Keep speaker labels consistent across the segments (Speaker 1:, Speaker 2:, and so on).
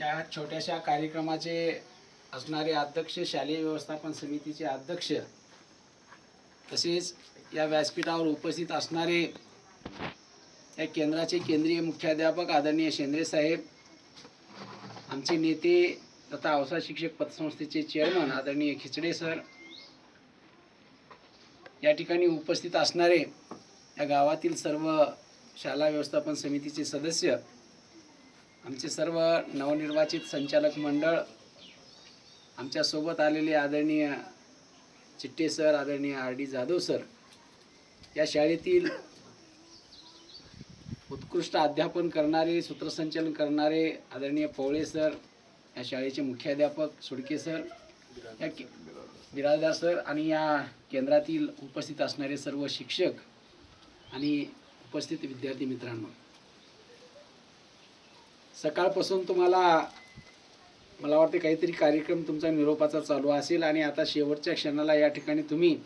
Speaker 1: या छोट्याशा कार्यक्रमाचे असणारे अध्यक्ष शालेय व्यवस्थापन समितीचे अध्यक्ष तसेच या व्यासपीठावर उपस्थित असणारे या केंद्राचे केंद्रीय मुख्याध्यापक आदरणीय शेंद्रे साहेब आमचे नेते तथा औसा शिक्षक पतसंस्थेचे चेअरमन आदरणीय खिचडे सर या ठिकाणी उपस्थित असणारे या गावातील सर्व शाला व्यवस्थापन समितीचे सदस्य आमचे सर्व नवनिर्वाचित संचालक मंडळ आमच्यासोबत आलेले आदरणीय चिट्टे सर आदरणीय आर डी जाधव सर या शाळेतील उत्कृष्ट अध्यापन करणारे सूत्रसंचलन करणारे आदरणीय पवळे सर या शाळेचे मुख्याध्यापक सुडके सर या के बिराजदार सर आणि या केंद्रातील उपस्थित असणारे सर्व शिक्षक आणि उपस्थित विद्यार्थी मित्रांनो. सकाळपासून तुम्हाला मला वाटते काहीतरी कार्यक्रम तुमचा निरोपाचा चालू असेल आणि आता शेवटच्या क्षणाला या ठिकाणी तुम्ही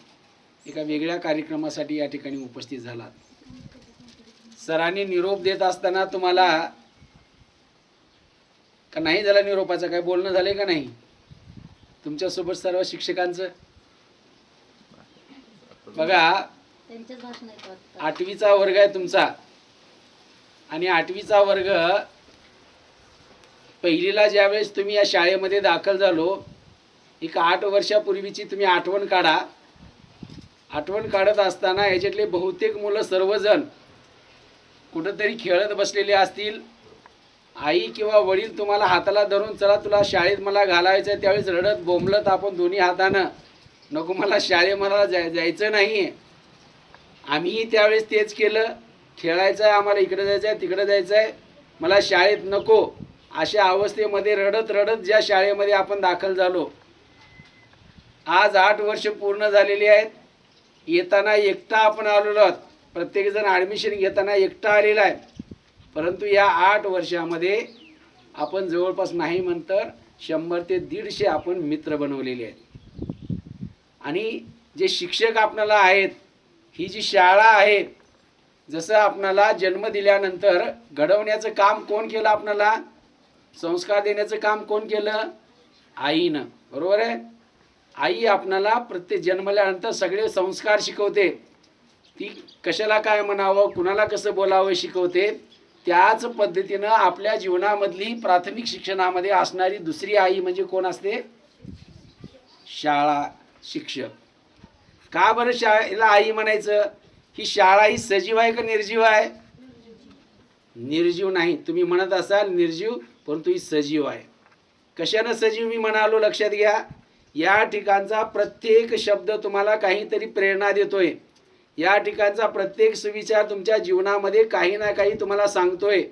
Speaker 1: एका वेगळ्या कार्यक्रमासाठी या ठिकाणी उपस्थित झालात. सरांनी निरोप देत असताना तुम्हाला का नाही झाला निरोपाचं? काय बोलणं झालंय का नाही? तुमच्यासोबत सर्व शिक्षकांचं? बघा आठवीचा वर्ग आहे तुमचा. आणि आठवीचा वर्ग पहिलीला ज्यावेळेस तुम्ही या शाळेमध्ये दाखल झालो एक आठ वर्षापूर्वीची तुम्ही आठवण काढा. आठवण काढत असताना याच्यातले बहुतेक मुलं सर्वजण कुठंतरी खेळत बसलेले असतील. आई किंवा वडील तुम्हाला हाताला धरून चला तुला शाळेत मला घालायचं आहे. त्यावेळेस रडत बोंबलत आपण दोन्ही हातानं नको मला शाळे मला जाय जायचं नाही आहे आम्हीही त्यावेळेस तेच केलं. खेळायचं आहे आम्हाला इकडे जायचं आहे तिकडे जायचं आहे. मला शाळेत नको. अशा अवस्थेमध्ये रडत रडत ज्या शाळेमध्ये आपण दाखल झालो आज आठ वर्ष पूर्ण झालेली आहेत. येताना एकटा आपण आलेलो आहोत. प्रत्येकजण ॲडमिशन घेताना एकटा आलेला आहे. परंतु या आठ वर्षामध्ये आपण जवळपास नाही म्हणतर शंभर ते दीडशे आपण मित्र बनवलेले आहेत. आणि जे शिक्षक आपणाला आहेत ही जी शाळा आहे जसं आपणाला जन्म दिल्यानंतर घडवण्याचं काम कोण केलं आपणाला संस्कार देण्याचं काम कोण केलं? आईनं. बरोबर आहे? आई आपणाला प्रत्येक जन्मल्यानंतर सगळे संस्कार शिकवते. ती कशाला काय म्हणावं कुणाला कसं बोलावं शिकवते त्याच पद्धतीनं आपल्या जीवनामधली प्राथमिक शिक्षणामध्ये असणारी दुसरी आई म्हणजे कोण असते? शाळा शिक्षक. का बरं शाळेला आई म्हणायचं? ही शाळा ही सजीव आहे का निर्जीव आहे? निर्जीव नाही. तुम्ही म्हणत असाल निर्जीव परंतु ही सजीव आहे. कशानं सजीव? मी म्हणालो लक्षात घ्या. या ठिकाणचा प्रत्येक शब्द तुम्हाला काहीतरी प्रेरणा देतोय. या ठिकाणचा प्रत्येक सुविचार तुमच्या जीवनामध्ये काही ना काही तुम्हाला सांगतोय.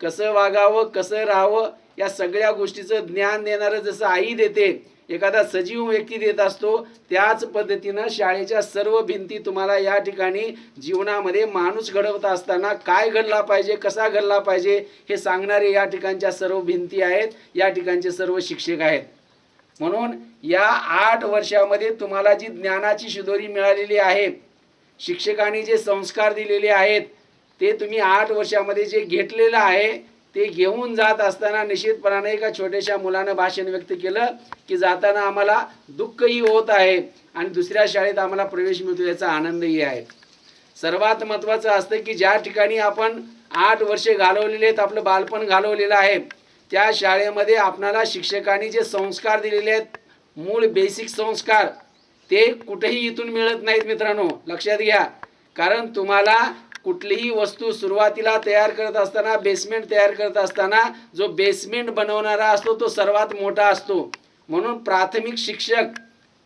Speaker 1: कसं वागावं कसं राहावं या सगळ्या गोष्टीचं ज्ञान देणारं जसं आई देते एखादा सजीव व्यक्ती देत असतो त्याच पद्धतीनं शाळेच्या सर्व भिंती तुम्हाला या ठिकाणी जीवनामध्ये माणूस घडवत असताना काय घडला पाहिजे कसा घडला पाहिजे हे सांगणारे या ठिकाणच्या सर्व भिंती आहेत या ठिकाणचे सर्व शिक्षक आहेत. म्हणून या आठ वर्षामध्ये तुम्हाला जी ज्ञानाची शिदोरी मिळालेली आहे शिक्षकांनी जे संस्कार दिलेले आहेत ते तुम्ही आठ वर्षामध्ये जे घेतलेलं आहे ते घेऊन जात असताना निश्चितपणाने एका छोट्याशा मुलानं भाषण व्यक्त केलं की जाताना आम्हाला दुःखही होत आहे आणि दुसऱ्या शाळेत आम्हाला प्रवेश मिळतो याचा आनंदही आहे. सर्वात महत्त्वाचं असतं की ज्या ठिकाणी आपण आठ वर्षे घालवलेले आहेत आपलं बालपण घालवलेलं आहे त्या शाळेमध्ये आपणाला शिक्षकांनी जे संस्कार दिलेले आहेत मूळ बेसिक संस्कार ते कुठेही इथून मिळत नाहीत मित्रांनो लक्षात घ्या. कारण तुम्हाला कुठलीही वस्तू सुरुवातीला तयार करत असताना बेसमेंट तयार करत असताना जो बेसमेंट बनवणारा असतो तो सर्वात मोठा असतो. म्हणून प्राथमिक शिक्षक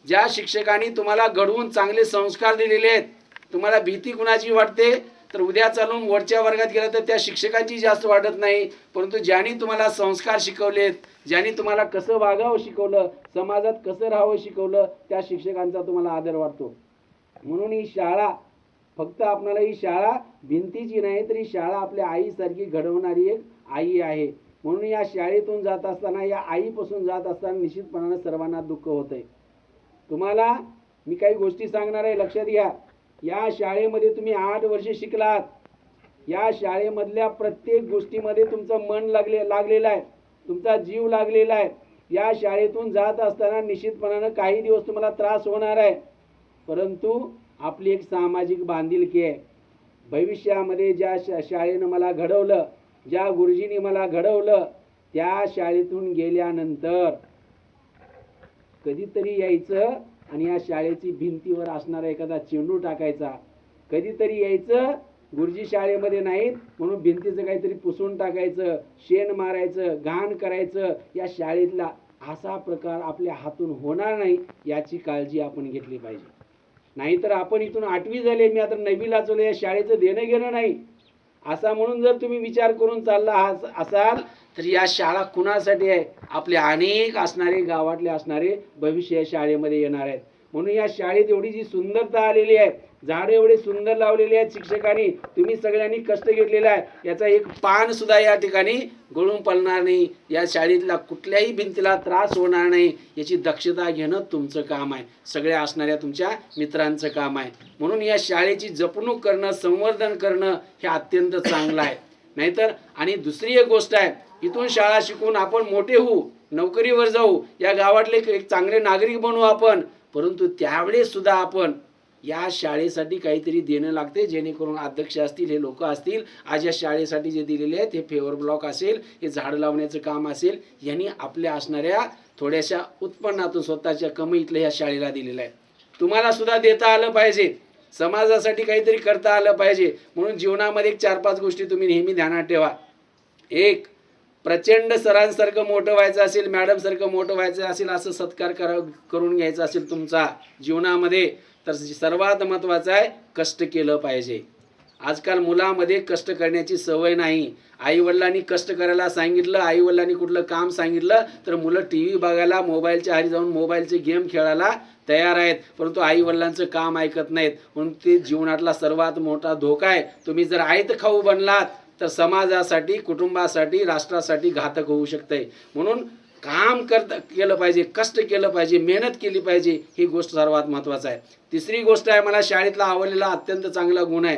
Speaker 1: ज्या शिक्षकांनी तुम्हाला घडवून चांगले संस्कार दिलेले आहेत तुम्हाला भीती कुणाची वाटते? तर उद्या चालून वरच्या वर्गात गेलं तर त्या शिक्षकांची जास्त वाटत नाही. परंतु ज्यांनी तुम्हाला संस्कार शिकवलेत ज्यांनी तुम्हाला कसं वागावं शिकवलं समाजात कसं राहावं शिकवलं त्या शिक्षकांचा तुम्हाला आदर वाटतो. म्हणून ही शाळा फक्त आपणाला ही शाळा भिंतीची नाही तर ही शाळा आपल्या आईसारखी घडवणारी एक आई आहे. म्हणून या शाळेतून जात असताना या आईपासून जात असताना निश्चितपणानं सर्वांना दुःख होत आहे तुम्हाला मी काही गोष्टी सांगणार आहे लक्षात घ्या. या शाळेमध्ये तुम्ही आठ वर्षे शिकलात. या शाळेमधल्या प्रत्येक गोष्टीमध्ये तुमचं मन लागले लागलेलं आहे. तुमचा जीव लागलेला आहे. या शाळेतून जात असताना निश्चितपणानं काही दिवस तुम्हाला त्रास होणार आहे. परंतु आपली एक सामाजिक बांधिलकी आहे. भविष्यामध्ये ज्या शा शाळेनं मला घडवलं ज्या गुरुजींनी मला घडवलं त्या शाळेतून गेल्यानंतर कधीतरी यायचं आणि या शाळेची भिंतीवर असणारा एखादा चेंडू टाकायचा. कधीतरी यायचं गुरुजी शाळेमध्ये नाहीत म्हणून भिंतीचं काहीतरी पुसून टाकायचं शेण मारायचं घाण करायचं या शाळेतला असा प्रकार आपल्या हातून होणार नाही याची काळजी आपण घेतली पाहिजे. नाहीतर आपण इथून आठवी झाले मी आता नववीला चलो या शाळेचं देणं घेणं नाही. असा म्हणून जर तुम्ही विचार करून चालला असाल तर या शाळा कुणासाठी आहे? आपले अनेक असणारे गावातले असणारे भविष्य या शाळेमध्ये येणार आहेत. म्हणून या शाळेत एवढी जी सुंदरता आलेली आहे झाडं एवढे सुंदर लावलेले आहेत शिक्षकांनी. तुम्ही सगळ्यांनी कष्ट घेतलेला आहे. याचा एक पान सुद्धा या ठिकाणी गळून पडणार नाही. या शाळेतला कुठल्याही भिंतीला त्रास होणार नाही. याची दक्षता घेणं तुमचं काम आहे. सगळ्या असणाऱ्या तुमच्या मित्रांचं काम आहे. म्हणून या शाळेची जपणूक करणं संवर्धन करणं हे अत्यंत चांगलं आहे. नाहीतर आणि दुसरी एक गोष्ट आहे. इथून शाळा शिकून आपण मोठे होऊ नोकरीवर जाऊ या गावातले एक चांगले नागरिक बनू आपण. परंतु त्यावेळेस सुद्धा आपण या शाळेसाठी काहीतरी देणं लागते जेणेकरून अध्यक्ष असतील हे लोक असतील आज या शाळेसाठी जे दिलेले आहेत हे फेवर ब्लॉक असेल हे झाडं लावण्याचं काम असेल यांनी आपल्या असणाऱ्या थोड्याशा उत्पन्नातून स्वतःच्या कमाईतलं ह्या शाळेला दिलेलं आहे. तुम्हाला सुद्धा देता आलं पाहिजे. समाजासाठी काहीतरी करता आलं पाहिजे. म्हणून जीवनामध्ये एक चार पाच गोष्टी तुम्ही नेहमी ध्यानात ठेवा. एक प्रचंड सरांसारखं मोठं व्हायचं असेल मॅडमसारखं मोठं व्हायचं असेल असं सत्कार करा करून घ्यायचा असेल तुमचा जीवनामध्ये तर सर्वात महत्त्वाचं आहे कष्ट केलं पाहिजे. आजकाल मुलामध्ये कष्ट करण्याची सवय नाही. आईवडिलांनी कष्ट करायला सांगितलं आईवडिलांनी कुठलं काम सांगितलं तर मुलं टी व्ही बघायला मोबाईलच्या आधी जाऊन मोबाईलचे गेम खेळायला तयार आहेत. परंतु आईवडिलांचं काम ऐकत नाहीत. म्हणून ते जीवनातला सर्वात मोठा धोका आहे. तुम्ही जर आयत खाऊ बनलात तर समाजासाठी कुटुंबासाठी राष्ट्रासाठी घातक होऊ शकते म्हणून काम करता केलं पाहिजे कष्ट केलं पाहिजे मेहनत केली पाहिजे ही गोष्ट सर्वात महत्त्वाचं आहे. तिसरी गोष्ट आहे मला शाळेतला आवडलेला अत्यंत चांगला गुण आहे.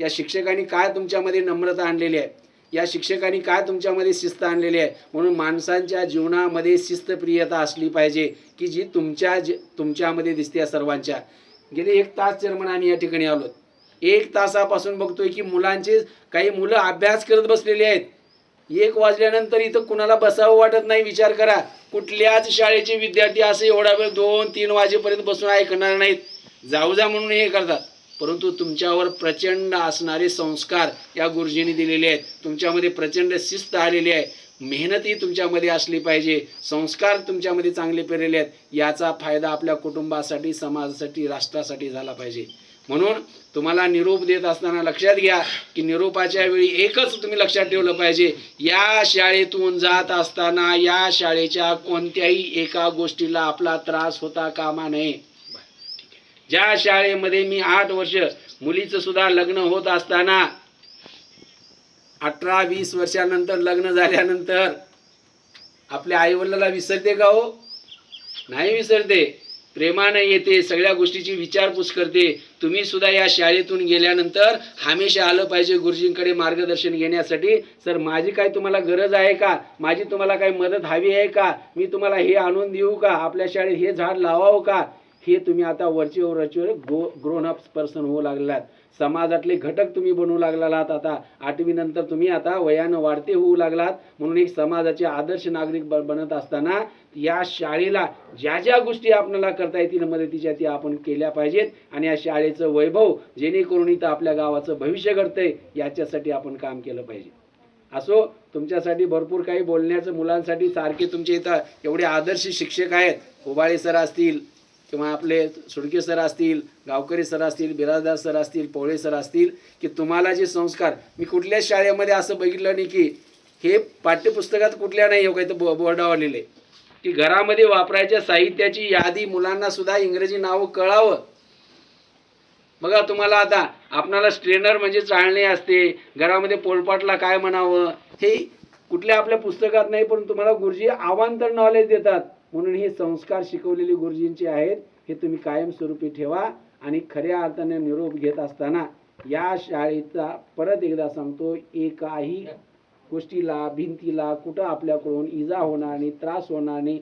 Speaker 1: या शिक्षकांनी काय तुमच्यामध्ये नम्रता आणलेली आहे? या शिक्षकांनी काय तुमच्यामध्ये शिस्त आणलेली आहे? म्हणून माणसांच्या जीवनामध्ये शिस्तप्रियता असली पाहिजे की जी तुमच्या जी तुमच्यामध्ये दिसते या सर्वांच्या. गेले एक तास चेअरमन आम्ही या ठिकाणी आलो एक तासापासून बघतोय की मुलांचे काही मुलं अभ्यास करत बसलेले आहेत. एक वाजल्यानंतर इथं कुणाला बसावं वाटत नाही विचार करा. कुठल्याच शाळेचे विद्यार्थी असे एवढा वेळ दोन तीन वाजेपर्यंत बसून ऐकणार नाहीत. जाऊ जा म्हणून हे करतात. परंतु तुमच्यावर प्रचंड असणारे संस्कार या गुरुजींनी दिलेले आहेत. तुमच्यामध्ये प्रचंड शिस्त आलेली आहे. मेहनतही तुमच्यामध्ये असली पाहिजे. संस्कार तुमच्यामध्ये चांगले पेरलेले आहेत. याचा फायदा आपल्या कुटुंबासाठी समाजासाठी राष्ट्रासाठी झाला पाहिजे. म्हणून तुम्हाला निरोप देत असताना लक्षात घ्या की निरोपाच्या वेळी एकच तुम्ही लक्षात ठेवलं पाहिजे. या शाळेतून जात असताना या शाळेच्या कोणत्याही एका गोष्टीला आपला त्रास होता कामा नये. ज्या शाळेमध्ये मी आठ वर्ष मुलीचं सुद्धा लग्न होत असताना अठरा वीस वर्षानंतर लग्न झाल्यानंतर आपल्या आईवडिलाला विसरते का हो? नाही विसरते. प्रेमाने येते सगळ्या गोष्टीची विचारपूस करते. तुम्ही सुद्धा या शाळेतून गेल्यानंतर हमेशा आलं पाहिजे गुरुजींकडे मार्गदर्शन घेण्यासाठी. सर माझी काय तुम्हाला गरज आहे का? माझी तुम्हाला काही मदत हवी आहे का? मी तुम्हाला हे आणून देऊ का? आपल्या शाळेत हे झाड लावावं का? हे तुम्ही आता वरचे वरचे ग्रो ग्रोन अप पर्सन होऊ लागलात. समाजातले घटक तुम्ही बनवू लागलात. आता आठवीनंतर तुम्ही आता वयानं वाढते होऊ लागलात. म्हणून एक समाजाचे आदर्श नागरिक ब- बनत असताना या शाळेला ज्या ज्या गोष्टी आपल्याला करता येतील मदतीच्या त्या आपण केल्या पाहिजेत. आणि या शाळेचं वैभव जेणेकरून इथं आपल्या गावाचं भविष्य घडतंय याच्यासाठी आपण काम केलं पाहिजे. असो तुमच्यासाठी भरपूर काही बोलण्याचं मुलांसाठी सारखे तुमचे इथं एवढे आदर्श शिक्षक आहेत. उबाळे सर असतील किंवा आपले सुडके सर असतील गावकरी सर असतील बिराजदार सर असतील पोळे सर असतील की तुम्हाला जे संस्कार मी कुठल्याच शाळेमध्ये असं बघितलं नाही की हे पाठ्यपुस्तकात कुठल्या नाही हो काही तर बो लिहिले की घरामध्ये वापरायच्या साहित्याची यादी मुलांना सुद्धा इंग्रजी नावं कळावं. बघा तुम्हाला आता आपणाला स्ट्रेनर म्हणजे चाळणे असते घरामध्ये पोलपाटला काय म्हणावं हे कुठल्या आपल्या पुस्तकात नाही पण तुम्हाला गुरुजी आवांतर नॉलेज देतात. म्हणून हे संस्कार शिकवलेले गुरुजींचे आहेत हे तुम्ही कायमस्वरूपी ठेवा आणि खऱ्या अर्थाने निरोप घेत असताना या शाळेचा परत एकदा सांगतो एकाही गोष्टीला भिंतीला कुठं आपल्याकडून इजा होणार नाही त्रास होणार नाही